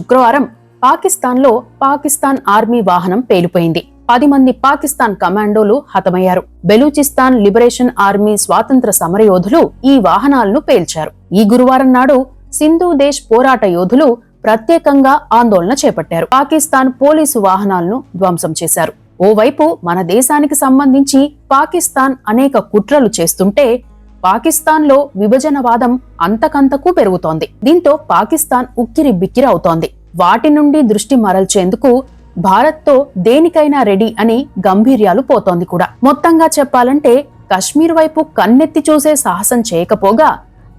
శుక్రవారం పాకిస్తాన్లో పాకిస్తాన్ ఆర్మీ వాహనం పేలిపోయింది. పది మంది పాకిస్తాన్ కమాండోలు హతమయ్యారు. బెలూచిస్తాన్ లిబరేషన్ ఆర్మీ స్వాతంత్ర సమరయోధులు ఈ వాహనాలను పేల్చారు. ఈ గురువారం నాడు సింధు దేశ్ పోరాట యోధులు ప్రత్యేకంగా ఆందోళన చేపట్టారు. పాకిస్తాన్ పోలీసు వాహనాలను ధ్వంసం చేశారు. ఓవైపు మన దేశానికి సంబంధించి పాకిస్తాన్ అనేక కుట్రలు చేస్తుంటే పాకిస్తాన్లో విభజనవాదం అంతకంతకు పెరుగుతోంది. దీంతో పాకిస్తాన్ ఉక్కిరి బిక్కిరి అవుతోంది. వాటి నుండి దృష్టి మరల్చేందుకు భారత్తో దేనికైనా రెడీ అని గంభీర్యాలు పోతోంది కూడా. మొత్తంగా చెప్పాలంటే కశ్మీర్ వైపు కన్నెత్తి చూసే సాహసం చేయకపోగా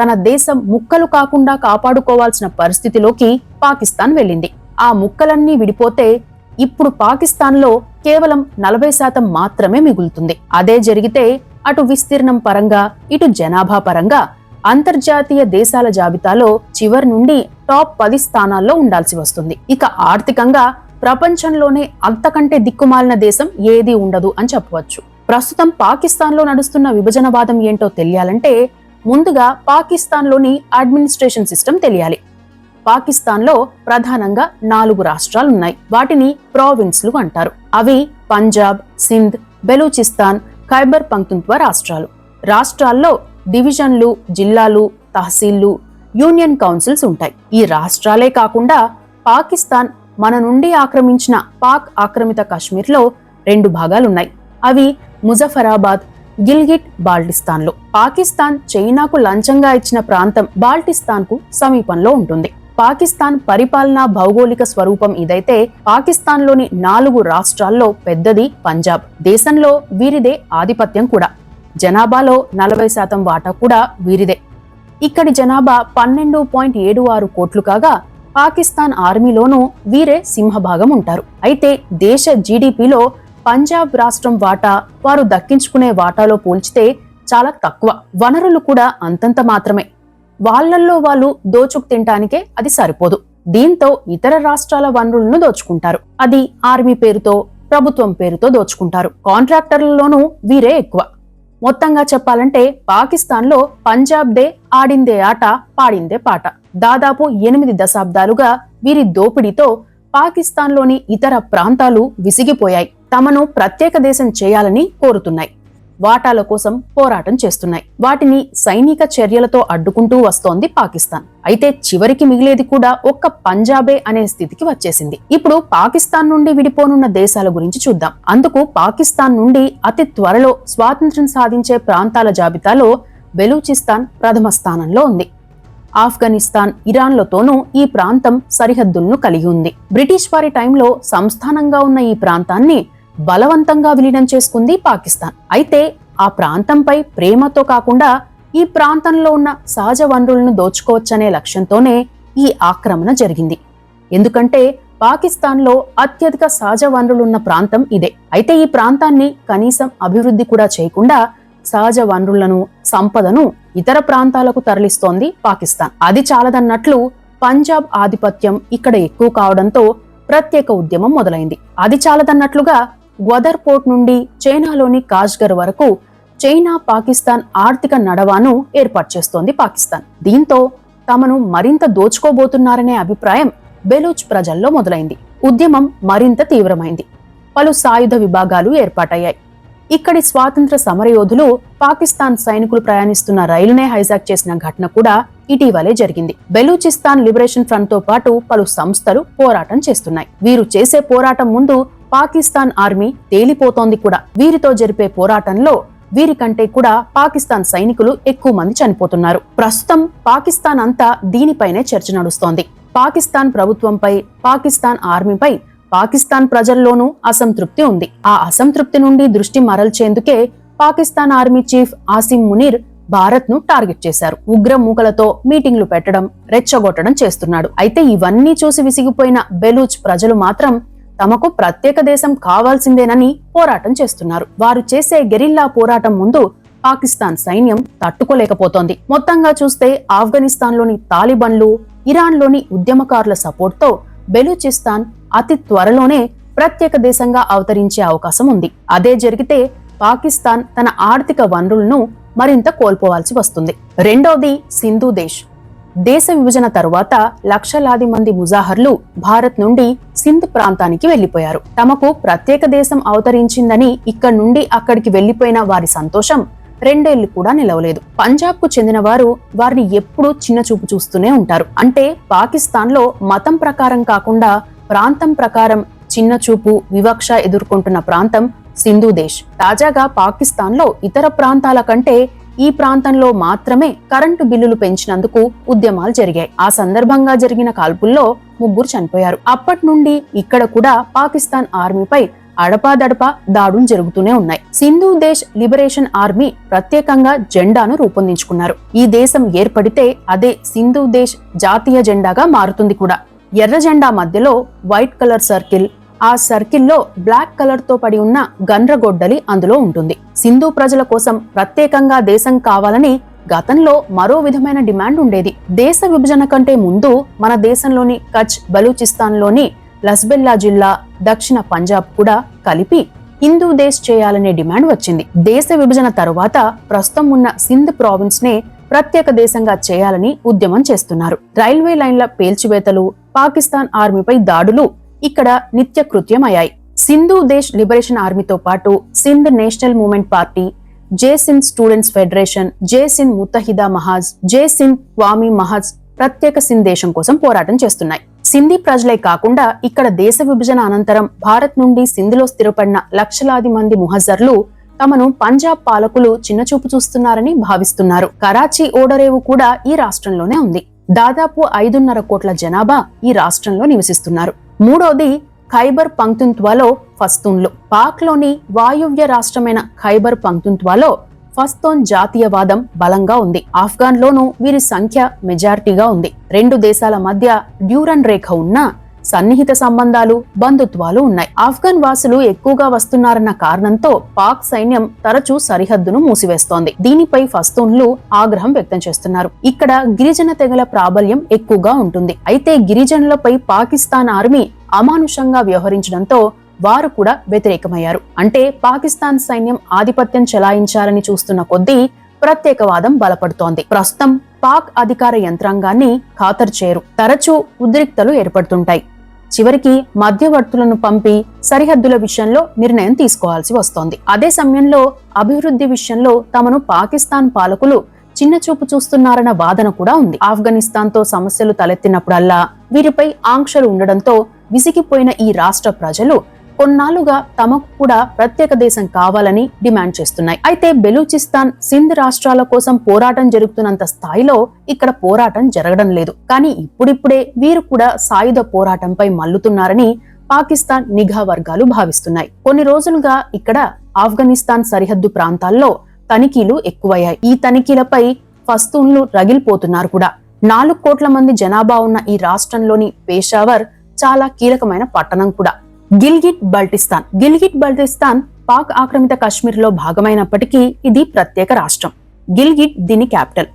తన దేశం ముక్కలు కాకుండా కాపాడుకోవాల్సిన పరిస్థితిలోకి పాకిస్తాన్ వెళ్ళింది. ఆ ముక్కలన్నీ విడిపోతే ఇప్పుడు పాకిస్తాన్లో కేవలం నలభై శాతం మాత్రమే మిగులుతుంది. అదే జరిగితే అటు విస్తీర్ణం పరంగా ఇటు జనాభా పరంగా అంతర్జాతీయ దేశాల జాబితాలో చివరి నుండి టాప్ పది స్థానాల్లో ఉండాల్సి వస్తుంది. ఇక ఆర్థికంగా ప్రపంచంలోనే అంతకంటే దిక్కుమాలిన దేశం ఏదీ ఉండదు అని చెప్పవచ్చు. ప్రస్తుతం పాకిస్తాన్లో నడుస్తున్న విభజనవాదం ఏంటో తెలియాలంటే ముందుగా పాకిస్తాన్లోని అడ్మినిస్ట్రేషన్ సిస్టమ్ తెలియాలి. పాకిస్తాన్లో ప్రధానంగా నాలుగు రాష్ట్రాలున్నాయి. వాటిని ప్రావిన్స్లు అంటారు. అవి పంజాబ్ సింధ్ బెలూచిస్తాన్ ఖైబర్ పంక్తుంత్వ రాష్ట్రాలు. రాష్ట్రాల్లో డివిజన్లు జిల్లాలు తహసీల్లు యూనియన్ కౌన్సిల్స్ ఉంటాయి. ఈ రాష్ట్రాలే కాకుండా పాకిస్తాన్ మన నుండి ఆక్రమించిన పాక్ ఆక్రమిత కాశ్మీర్లో రెండు భాగాలున్నాయి. అవి ముజఫరాబాద్ గిల్గిట్ బాల్టిస్తాన్లో. పాకిస్తాన్ చైనాకు లంచంగా ఇచ్చిన ప్రాంతం బాల్టిస్తాన్కు సమీపంలో ఉంటుంది. పాకిస్తాన్ పరిపాలనా భౌగోళిక స్వరూపం ఇదైతే పాకిస్తాన్లోని నాలుగు రాష్ట్రాల్లో పెద్దది పంజాబ్. దేశంలో వీరిదే ఆధిపత్యం కూడా. జనాభాలో నలభై శాతం వాటా కూడా వీరిదే. ఇక్కడి జనాభా పన్నెండు పాయింట్ ఏడు ఆరు కోట్లు కాగా పాకిస్తాన్ ఆర్మీలోనూ వీరే సింహభాగం ఉంటారు. అయితే దేశ జీడిపిలో పంజాబ్ రాష్ట్రం వాటా వారు దక్కించుకునే వాటాలో పోల్చితే చాలా తక్కువ. వనరులు కూడా అంతంత మాత్రమే. వాళ్ళల్లో వాళ్ళు దోచుకు తినటానికే అది సరిపోదు. దీంతో ఇతర రాష్ట్రాల వనరులను దోచుకుంటారు. అది ఆర్మీ పేరుతో ప్రభుత్వం పేరుతో దోచుకుంటారు. కాంట్రాక్టర్లలోనూ వీరే ఎక్కువ. మొత్తంగా చెప్పాలంటే పాకిస్తాన్లో పంజాబ్ దే ఆడిందే ఆట పాడిందే పాట. దాదాపు ఎనిమిది దశాబ్దాలుగా వీరి దోపిడీతో పాకిస్తాన్లోని ఇతర ప్రాంతాలు విసిగిపోయాయి. తమను ప్రత్యేక దేశం చేయాలని కోరుతున్నాయి. వాటాల కోసం పోరాటం చేస్తున్నాయి. వాటిని సైనిక చర్యలతో అడ్డుకుంటూ వస్తోంది పాకిస్తాన్. అయితే చివరికి మిగిలేది కూడా ఒక్క పంజాబే అనే స్థితికి వచ్చేసింది. ఇప్పుడు పాకిస్తాన్ నుండి విడిపోనున్న దేశాల గురించి చూద్దాం. అందుకు పాకిస్తాన్ నుండి అతి త్వరలో స్వాతంత్ర్యం సాధించే ప్రాంతాల జాబితాలో బెలూచిస్తాన్ ప్రథమ స్థానంలో ఉంది. ఆఫ్ఘనిస్తాన్ ఇరాన్లతోనూ ఈ ప్రాంతం సరిహద్దులను కలిగి ఉంది. బ్రిటిష్ వారి టైంలో సంస్థానంగా ఉన్న ఈ ప్రాంతాన్ని బలవంతంగా విలీనం చేసుకుంది పాకిస్తాన్. అయితే ఆ ప్రాంతంపై ప్రేమతో కాకుండా ఈ ప్రాంతంలో ఉన్న సహజ వనరులను దోచుకోవచ్చనే లక్ష్యంతోనే ఈ ఆక్రమణ జరిగింది. ఎందుకంటే పాకిస్తాన్లో అత్యధిక సహజ వనరులున్న ప్రాంతం ఇదే. అయితే ఈ ప్రాంతాన్ని కనీసం అభివృద్ధి కూడా చేయకుండా సహజ వనరులను సంపదను ఇతర ప్రాంతాలకు తరలిస్తోంది పాకిస్తాన్. అది చాలదన్నట్లు పంజాబ్ ఆధిపత్యం ఇక్కడ ఎక్కువ కావడంతో ప్రత్యేక ఉద్యమం మొదలైంది. అది చాలదన్నట్లుగా గ్వదర్ పోర్ట్ నుండి చైనాలోని కాజ్గర్ వరకు చైనా పాకిస్తాన్ ఆర్థిక నడవాను ఏర్పాటు చేస్తోంది పాకిస్తాన్. దీంతో తమను మరింత దోచుకోబోతున్నారనే అభిప్రాయం బెలూచ్ ప్రజల్లో మొదలైంది. ఉద్యమం మరింత తీవ్రమైంది. పలు సాయుధ విభాగాలు ఏర్పాటయ్యాయి. ఇక్కడి స్వాతంత్ర సమరయోధులు పాకిస్తాన్ సైనికులు ప్రయాణిస్తున్న రైలునే హైజాక్ చేసిన ఘటన కూడా ఇటీవలే జరిగింది. బెలూచిస్తాన్ లిబరేషన్ ఫ్రంట్తో పాటు పలు సంస్థలు పోరాటం చేస్తున్నాయి. వీరు చేసే పోరాటం ముందు పాకిస్తాన్ ఆర్మీ తేలిపోతోంది కూడా. వీరితో జరిపే పోరాటంలో వీరికంటే కూడా పాకిస్తాన్ సైనికులు ఎక్కువ మంది చనిపోతున్నారు. ప్రస్తుతం పాకిస్తాన్ అంతా దీనిపైనే చర్చ నడుస్తోంది. పాకిస్తాన్ ప్రభుత్వంపై పాకిస్తాన్ ఆర్మీపై పాకిస్తాన్ ప్రజల్లోనూ అసంతృప్తి ఉంది. ఆ అసంతృప్తి నుండి దృష్టి మరల్చేందుకే పాకిస్తాన్ ఆర్మీ చీఫ్ ఆసిమ్ మునీర్ భారత్ను టార్గెట్ చేశారు. ఉగ్ర మూకలతో మీటింగ్లు పెట్టడం రెచ్చగొట్టడం చేస్తున్నాడు. అయితే ఇవన్నీ చూసి విసిగిపోయిన బెలూచ్ ప్రజలు మాత్రం తమకు ప్రత్యేక దేశం కావాల్సిందేనని పోరాటం చేస్తున్నారు. వారు చేసే గెరిల్లా పోరాటం ముందు పాకిస్తాన్ సైన్యం తట్టుకోలేకపోతోంది. మొత్తంగా చూస్తే ఆఫ్ఘనిస్తాన్లోని తాలిబన్లు ఇరాన్లోని ఉద్యమకారుల సపోర్ట్తో బెలూచిస్తాన్ అతి త్వరలోనే ప్రత్యేక దేశంగా అవతరించే అవకాశం ఉంది. అదే జరిగితే పాకిస్తాన్ తన ఆర్థిక వనరులను మరింత కోల్పోవాల్సి వస్తుంది. రెండోది సింధు దేశ్. దేశ విభజన తరువాత లక్షలాది మంది ముజాహర్లు భారత్ నుండి సింధ్ ప్రాంతానికి వెళ్ళిపోయారు తమకు ప్రత్యేక దేశం అవతరించిందని ఇక్కడ నుండి అక్కడికి వెళ్ళిపోయిన వారి సంతోషం రెండేళ్ళు కూడా నిలవలేదు. పంజాబ్కు చెందిన వారు వారిని ఎప్పుడూ చిన్న చూపు చూస్తూనే ఉంటారు. అంటే పాకిస్తాన్లో మతం ప్రకారం కాకుండా ప్రాంతం ప్రకారం చిన్న చూపు వివక్ష ఎదుర్కొంటున్న ప్రాంతం సింధు దేశ్. తాజాగా పాకిస్తాన్లో ఇతర ప్రాంతాల కంటే ఈ ప్రాంతంలో మాత్రమే కరెంటు బిల్లులు పెంచినందుకు ఉద్యమాలు జరిగాయి. ఆ సందర్భంగా జరిగిన కాల్పుల్లో ముగ్గురు చనిపోయారు. అప్పటి నుండి ఇక్కడ కూడా పాకిస్తాన్ ఆర్మీపై అడపాదడపా దాడులు జరుగుతూనే ఉన్నాయి. సింధు దేశ్ లిబరేషన్ ఆర్మీ ప్రత్యేకంగా జెండాను రూపొందించుకున్నారు. ఈ దేశం ఏర్పడితే అదే సింధు దేశ్ జాతీయ జెండాగా మారుతుంది కూడా. ఎర్ర జెండా మధ్యలో వైట్ కలర్ సర్కిల్ ఆ సర్కిల్లో బ్లాక్ కలర్తో పడి ఉన్న గండ్రగొడ్డలి అందులో ఉంటుంది. సింధు ప్రజల కోసం ప్రత్యేకంగా దేశం కావాలని గతంలో మరో విధమైన డిమాండ్ ఉండేది. దేశ విభజన కంటే ముందు మన దేశంలోని కచ్ బలూచిస్తాన్లోని లస్బెల్లా జిల్లా దక్షిణ పంజాబ్ కూడా కలిపి హిందూ దేశ్ చేయాలనే డిమాండ్ వచ్చింది. దేశ విభజన తరువాత ప్రస్తుతం ఉన్న సింధ్ ప్రావిన్స్ నే ప్రత్యేక దేశంగా చేయాలని ఉద్యమం చేస్తున్నారు. రైల్వే లైన్ల పేల్చివేతలు పాకిస్తాన్ ఆర్మీపై దాడులు ఇక్కడ నిత్యకృత్యం అయ్యాయి సింధు దేశ్ లిబరేషన్ ఆర్మీతో పాటు Sindh national movement party Jeay Sindh students federation Jeay Muttahida Muttahida Mahaz Jeay Sindh Qaumi Mahaz ప్రత్యేక సింధ్ దేశం కోసం పోరాటం చేస్తున్నాయి. సింధీ ప్రజలే కాకుండా ఇక్కడ దేశ విభజన అనంతరం భారత్ నుండి సింధిలో స్థిరపడిన లక్షలాది మంది ముహజర్లు తమను పంజాబ్ పాలకులు చిన్నచూపు చూస్తున్నారని భావిస్తున్నారు. కరాచీ ఓడరేవు కూడా ఈ రాష్ట్రంలోనే ఉంది. దాదాపు ఐదున్నర కోట్ల జనాభా ఈ రాష్ట్రంలో నివసిస్తున్నారు. మూడోది ఖైబర్ పంక్తుంత్వాలో ఫస్తూన్లు. పాక్లోని వాయువ్య రాష్ట్రమైన ఖైబర్ పంక్తుంత్వాలో ఫస్తోన్ జాతీయవాదం బలంగా ఉంది. ఆఫ్ఘాన్లోనూ వీరి సంఖ్య మెజారిటీగా ఉంది. రెండు దేశాల మధ్య డ్యూరన్ రేఖ ఉన్న సన్నిహిత సంబంధాలు బంధుత్వాలు ఉన్నాయి. ఆఫ్ఘన్ వాసులు ఎక్కువగా వస్తున్నారన్న కారణంతో పాక్ సైన్యం తరచూ సరిహద్దును మూసివేస్తోంది. దీనిపై ఫస్తూన్లు ఆగ్రహం వ్యక్తం చేస్తున్నారు. ఇక్కడ గిరిజన తెగల ప్రాబల్యం ఎక్కువగా ఉంటుంది. అయితే గిరిజనులపై పాకిస్తాన్ ఆర్మీ అమానుషంగా వ్యవహరించడంతో వారు కూడా వ్యతిరేకమయ్యారు. అంటే పాకిస్తాన్ సైన్యం ఆధిపత్యం చెలాయించాలని చూస్తున్న కొద్దీ ప్రత్యేకవాదం బలపడుతోంది. ప్రస్తుతం పాక్ అధికార యంత్రాంగాన్ని ఖాతరు చేయరు. తరచూ ఉద్రిక్తలు ఏర్పడుతుంటాయి. చివరికి మధ్యవర్తులను పంపి సరిహద్దుల విషయంలో నిర్ణయం తీసుకోవాల్సి వస్తోంది. అదే సమయంలో అభివృద్ధి విషయంలో తమను పాకిస్తాన్ పాలకులు చిన్న చూపు చూస్తున్నారన్న వాదన కూడా ఉంది. ఆఫ్ఘనిస్తాన్తో సమస్యలు తలెత్తినప్పుడల్లా వీరిపై ఆంక్షలు ఉండడంతో విసిగిపోయిన ఈ రాష్ట్ర ప్రజలు కొన్నాళ్ళుగా తమకు కూడా ప్రత్యేక దేశం కావాలని డిమాండ్ చేస్తున్నాయి. అయితే బెలూచిస్తాన్ సింధ్ రాష్ట్రాల కోసం పోరాటం జరుగుతున్నంత స్థాయిలో ఇక్కడ పోరాటం జరగడం లేదు. కానీ ఇప్పుడిప్పుడే వీరు కూడా సాయుధ పోరాటంపై మల్లుతున్నారని పాకిస్తాన్ నిఘా వర్గాలు భావిస్తున్నాయి. కొన్ని రోజులుగా ఇక్కడ ఆఫ్ఘనిస్తాన్ సరిహద్దు ప్రాంతాల్లో తనిఖీలు ఎక్కువయ్యాయి. ఈ తనిఖీలపై ఫస్తూన్లు రగిలిపోతున్నారు కూడా. నాలుగు కోట్ల మంది జనాభా ఉన్న ఈ రాష్ట్రంలోని పేషావర్ చాలా కీలకమైన పట్టణం కూడా. గిల్గిట్ బల్టిస్తాన్. గిల్గిట్ బల్టిస్తాన్ పాక్ ఆక్రమిత కాశ్మీర్లో భాగమైనప్పటికీ ఇది ప్రత్యేక రాష్ట్రం. గిల్గిట్ దీని క్యాపిటల్.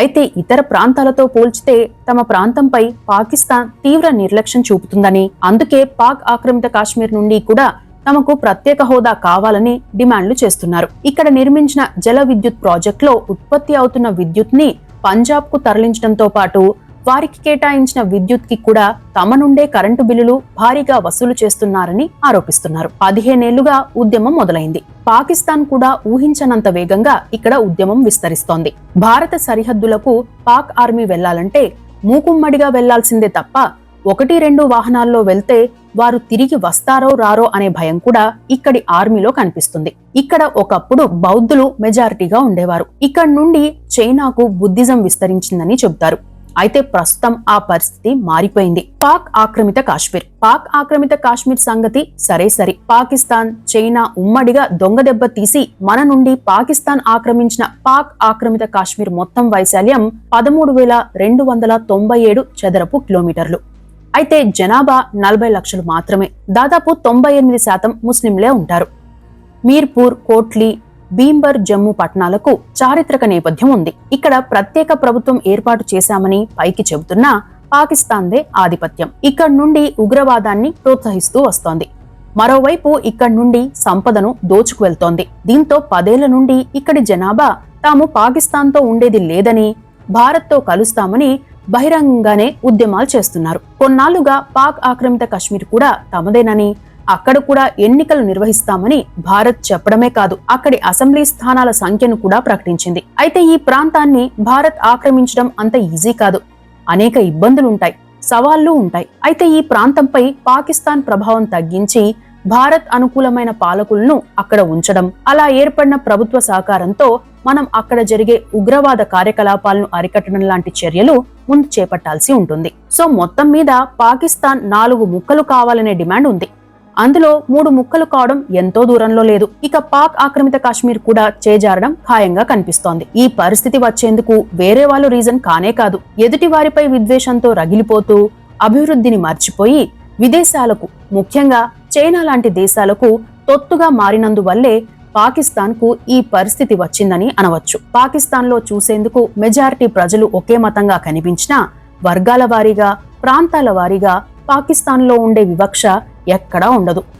అయితే ఇతర ప్రాంతాలతో పోల్చితే తమ ప్రాంతంపై పాకిస్తాన్ తీవ్ర నిర్లక్ష్యం చూపుతుందని అందుకే పాక్ ఆక్రమిత కాశ్మీర్ నుండి కూడా తమకు ప్రత్యేక హోదా కావాలని డిమాండ్లు చేస్తున్నారు. ఇక్కడ నిర్మించిన జల విద్యుత్ ప్రాజెక్టులో ఉత్పత్తి అవుతున్న విద్యుత్ని పంజాబ్కు తరలించడంతో పాటు వారికి కేటాయించిన విద్యుత్కి కూడా తమ నుండే కరెంటు బిల్లులు భారీగా వసూలు చేస్తున్నారని ఆరోపిస్తున్నారు. పదిహేనేళ్ళుగా ఉద్యమం మొదలైంది. పాకిస్తాన్ కూడా ఊహించనంత వేగంగా ఇక్కడ ఉద్యమం విస్తరిస్తోంది. భారత సరిహద్దులకు పాక్ ఆర్మీ వెళ్ళాలంటే మూకుమ్మడిగా వెళ్ళాల్సిందే తప్ప ఒకటి రెండు వాహనాల్లో వెళ్తే వారు తిరిగి వస్తారో రారో అనే భయం కూడా ఇక్కడి ఆర్మీలో కనిపిస్తుంది. ఇక్కడ ఒకప్పుడు బౌద్ధులు మెజారిటీగా ఉండేవారు. ఇక్కడ నుండి చైనాకు బుద్ధిజం విస్తరించిందని చెబుతారు. అయితే ప్రస్తుతం ఆ పరిస్థితి మారిపోయింది. పాక్ ఆక్రమిత కాశ్మీర్. పాక్ ఆక్రమిత కాశ్మీర్ సంగతి సరే సరి. పాకిస్తాన్ చైనా ఉమ్మడిగా దొంగ దెబ్బ తీసి మన నుండి పాకిస్తాన్ ఆక్రమించిన పాక్ ఆక్రమిత కాశ్మీర్ మొత్తం వైశాల్యం పదమూడు వేల రెండు వందల తొంభై ఏడు చదరపు కిలోమీటర్లు. అయితే జనాభా నలభై లక్షలు మాత్రమే. దాదాపు తొంభై ఎనిమిది శాతం ముస్లింలే ఉంటారు. మీర్పూర్ కోట్లీ భీంబర్ జమ్మూ పట్టణాలకు చారిత్రక నేపథ్యం ఉంది. ఇక్కడ ప్రత్యేక ప్రభుత్వం ఏర్పాటు చేశామని పైకి చెబుతున్నా పాకిస్తాన్దే ఆధిపత్యం. ఇక్కడ నుండి ఉగ్రవాదాన్ని ప్రోత్సహిస్తూ వస్తోంది. మరోవైపు ఇక్కడ నుండి సంపదను దోచుకు వెళ్తోంది. దీంతో పదేళ్ళ నుండి ఇక్కడి జనాభా తాము పాకిస్తాన్తో ఉండేది లేదని భారత్తో కలుస్తామని బహిరంగంగానే ఉద్యమాలు చేస్తున్నారు. కొన్నాళ్ళుగా పాక్ ఆక్రమిత కశ్మీర్ కూడా తమదేనని అక్కడ కూడా ఎన్నికలు నిర్వహిస్తామని భారత్ చెప్పడమే కాదు అక్కడి అసెంబ్లీ స్థానాల సంఖ్యను కూడా ప్రకటించింది. అయితే ఈ ప్రాంతాన్ని భారత్ ఆక్రమించడం అంత ఈజీ కాదు. అనేక ఇబ్బందులుంటాయి సవాళ్ళు ఉంటాయి. అయితే ఈ ప్రాంతంపై పాకిస్తాన్ ప్రభావం తగ్గించి భారత్ అనుకూలమైన పాలకులను అక్కడ ఉంచడం అలా ఏర్పడిన ప్రభుత్వ సహకారంతో మనం అక్కడ జరిగే ఉగ్రవాద కార్యకలాపాలను అరికట్టడం లాంటి చర్యలు ముందు చేపట్టాల్సి ఉంటుంది. సో మొత్తం మీద పాకిస్తాన్ నాలుగు ముక్కలు కావాలనే డిమాండ్ ఉంది. అందులో మూడు ముక్కలు కావడం ఎంతో దూరంలో లేదు. ఇక పాక్ ఆక్రమిత కాశ్మీర్ కూడా చేజారడం ఖాయంగా కనిపిస్తోంది. ఈ పరిస్థితి వచ్చేందుకు వేరే వాళ్ళు రీజన్ కానే కాదు. ఎదుటి వారిపై విద్వేషంతో రగిలిపోతూ అభివృద్ధిని మర్చిపోయి విదేశాలకు ముఖ్యంగా చైనా లాంటి దేశాలకు తొత్తుగా మారినందువల్లే పాకిస్తాన్కు ఈ పరిస్థితి వచ్చిందని అనవచ్చు. పాకిస్తాన్లో చూసేందుకు మెజారిటీ ప్రజలు ఒకే మతంగా కనిపించినా వర్గాల వారీగా ప్రాంతాల వారీగా పాకిస్తాన్లో ఉండే వివక్ష ఎక్కడా ఉండదు.